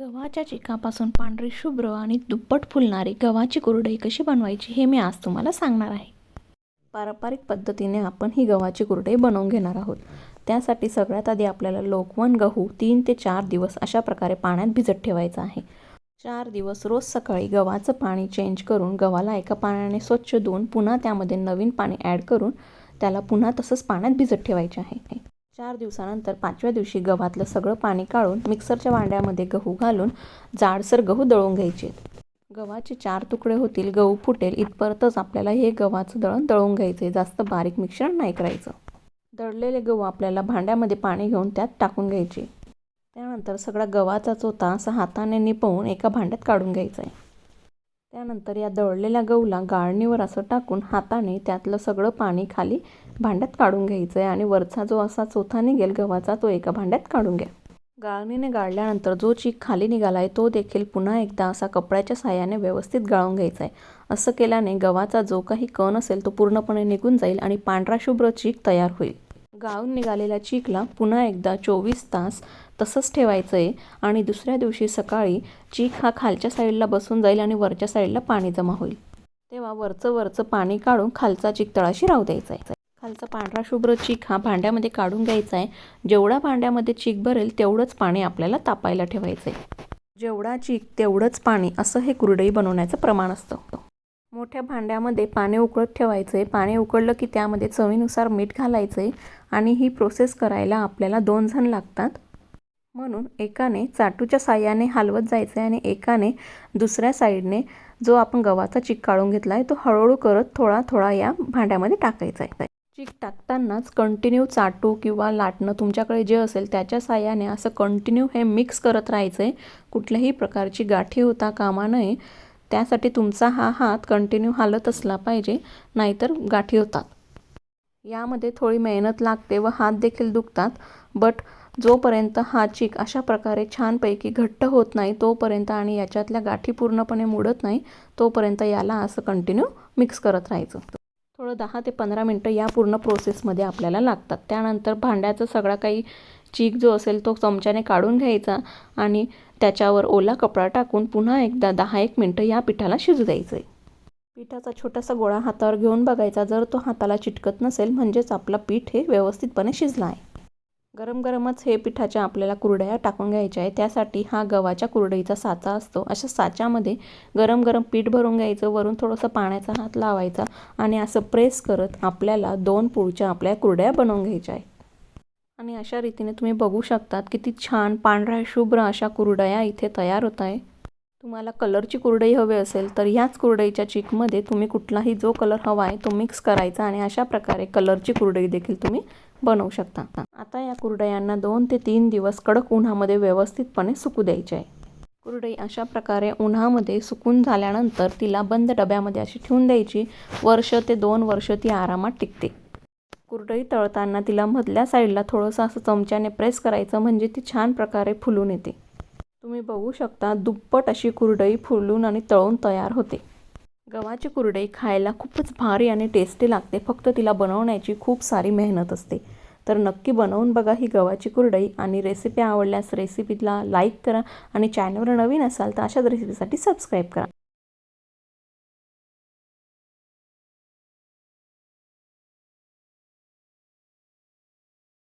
गव्हाच्या चिकापासून पांढरी शुभ्र आणि दुप्पट फुलणारी गव्हाची कुरडई कशी बनवायची हे मी आज तुम्हाला सांगणार आहे. पारंपरिक पद्धतीने आपण ही गव्हाची कुरडई बनवून घेणार आहोत. त्यासाठी सगळ्यात आधी आपल्याला लोकवन गहू तीन ते चार दिवस अशा प्रकारे पाण्यात भिजत ठेवायचा आहे. चार दिवस रोज सकाळी गव्हाचं पाणी चेंज करून गव्हाला एका पाण्याने स्वच्छ धुवून पुन्हा त्यामध्ये नवीन पाणी ॲड करून त्याला पुन्हा तसंच पाण्यात भिजत ठेवायचे आहे. चार दिवसानंतर पाचव्या दिवशी गव्हातलं सगळं पाणी काढून मिक्सरच्या भांड्यामध्ये गहू घालून जाडसर गहू दळून घ्यायचे. गव्हाचे चार तुकडे होतील गहू फुटेल इथपर्यंतच आपल्याला हे गव्हाचं दळण दळून घ्यायचे जास्त बारीक मिश्रण नाही करायचं. दळलेले गहू आपल्याला भांड्यामध्ये पाणी घेऊन त्यात टाकून घ्यायचे. त्यानंतर सगळा गव्हाचा चोथा असा हाताने निपवून एका भांड्यात काढून घ्यायचा आहे त्यानंतर या दळलेल्या गहूला गाळणीवर असं टाकून हाताने त्यातलं सगळं पाणी खाली भांड्यात काढून घ्यायचं आहे आणि वरचा जो असा चोथा निघेल गव्हाचा तो एका भांड्यात काढून घ्या. गाळणीने गाळल्यानंतर जो चीक खाली निघाला आहे तो देखील पुन्हा एकदा असा कपड्याच्या साह्याने व्यवस्थित गाळून घ्यायचा आहे असं केल्याने गव्हाचा जो काही कण असेल तो पूर्णपणे निघून जाईल आणि पांढरा शुभ्र चीक तयार होईल. गाळून निघालेल्या चीकला पुन्हा एकदा चोवीस तास तसंच ठेवायचं आहे आणि दुसऱ्या दिवशी सकाळी चीक हा खालच्या साईडला बसून जाईल आणि वरच्या साईडला पाणी जमा होईल. तेव्हा वरचं वरचं पाणी काढून खालचा चीक तळाशी राहू द्यायचा आहे खालचा पांढरा शुभ्र चीक हा भांड्यामध्ये काढून घ्यायचा आहे. जेवढा भांड्यामध्ये चीक भरेल तेवढंच पाणी आपल्याला तापायला ठेवायचं आहे जेवढा चीक तेवढंच पाणी असं हे कुरडई बनवण्याचं प्रमाण असतं. मोठ्या भांड्यामध्ये पाणी उकळत ठेवायचं आहे पाणी उकळलं की त्यामध्ये चवीनुसार मीठ घालायचं आहे आणि ही प्रोसेस करायला आपल्याला दोन जण लागतात. म्हणून एकाने चाटूच्या साह्याने हलवत जायचं आहे आणि एकाने दुसऱ्या साईडने जो आपण गव्हाचा चीक काढून घेतला आहे तो हळूहळू करत थोडा थोडा या भांड्यामध्ये टाकायचा आहे. चीक टाकतानाच कंटिन्यू चाटू किंवा लाटणं तुमच्याकडे जे असेल त्याच्या साह्याने असं कंटिन्यू हे मिक्स करत राहायचं आहे कुठल्याही प्रकारची गाठी होता कामा नये. त्यासाठी तुमचा हा हात कंटिन्यू हालत असला पाहिजे नाहीतर गाठी होतात. यामध्ये थोडी मेहनत लागते व हात देखील दुखतात. बट जोपर्यंत हा चीक अशा प्रकारे छानपैकी घट्ट होत नाही तोपर्यंत आणि याच्यातल्या गाठी पूर्णपणे मुडत नाही तोपर्यंत याला असं कंटिन्यू मिक्स करत राहायचं. थोडं दहा ते पंधरा मिनटं या पूर्ण प्रोसेसमध्ये आपल्याला लागतात. त्यानंतर भांड्याचं सगळा काही चीक जो असेल तो चमच्याने काढून घ्यायचा आणि त्याच्यावर ओला कपडा टाकून पुन्हा एकदा दहा एक मिनटं या पिठाला शिजू द्यायचं आहे पिठाचा छोटासा गोळा हातावर घेऊन बघायचा. जर तो हाताला चिटकत नसेल म्हणजेच आपला पीठ हे व्यवस्थितपणे शिजला आहे. गरम गरमच हे पिठाच्या आपल्याला कुरडया टाकून घ्यायच्या आहे त्यासाठी हा गव्हाच्या कुरडईचा साचा असतो. अशा साच्यामध्ये गरम गरम पीठ भरून घ्यायचं वरून थोडंसं पाण्याचा हात लावायचा आणि असं प्रेस करत आपल्याला दोन पुळच्या आपल्या कुरड्या बनवून घ्यायच्या आहे आणि अशा रीतीने तुम्ही बघू शकतात किती छान पांढऱ्या शुभ्र अशा कुरडया इथे तयार होत आहे. तुम्हाला कलरची कुरडई हवी असेल तर ह्याच कुरडईच्या चिकमध्ये तुम्ही कुठलाही जो कलर हवा आहे तो मिक्स करायचा आणि अशा प्रकारे कलरची कुरडई देखील तुम्ही बनवू शकता. आता या कुरडयांना दोन ते तीन दिवस कडक उन्हामध्ये व्यवस्थितपणे सुकू द्यायचे आहे. कुरडई अशा प्रकारे उन्हामध्ये सुकून झाल्यानंतर तिला बंद डब्यामध्ये अशी ठेवून द्यायची. वर्ष ते दोन वर्ष ती आरामात टिकते. कुरडई तळताना तिला मधल्या साईडला थोडंसं असं चमच्याने प्रेस करायचं म्हणजे ती छान प्रकारे फुलून येते. तुम्ही बघू शकता दुप्पट अशी कुरडई फुलून आणि तळून तयार होते. गव्हाची कुरडई खायला खूपच भारी आणि टेस्टी लागते. फक्त तिला बनवण्याची खूप सारी मेहनत असते. तर नक्की बनवून बघा ही गव्हाची कुरडई आणि रेसिपी आवडल्यास रेसिपीला लाईक करा आणि चॅनलवर नवीन असाल तर अशाच रेसिपीसाठी सबस्क्राईब करा.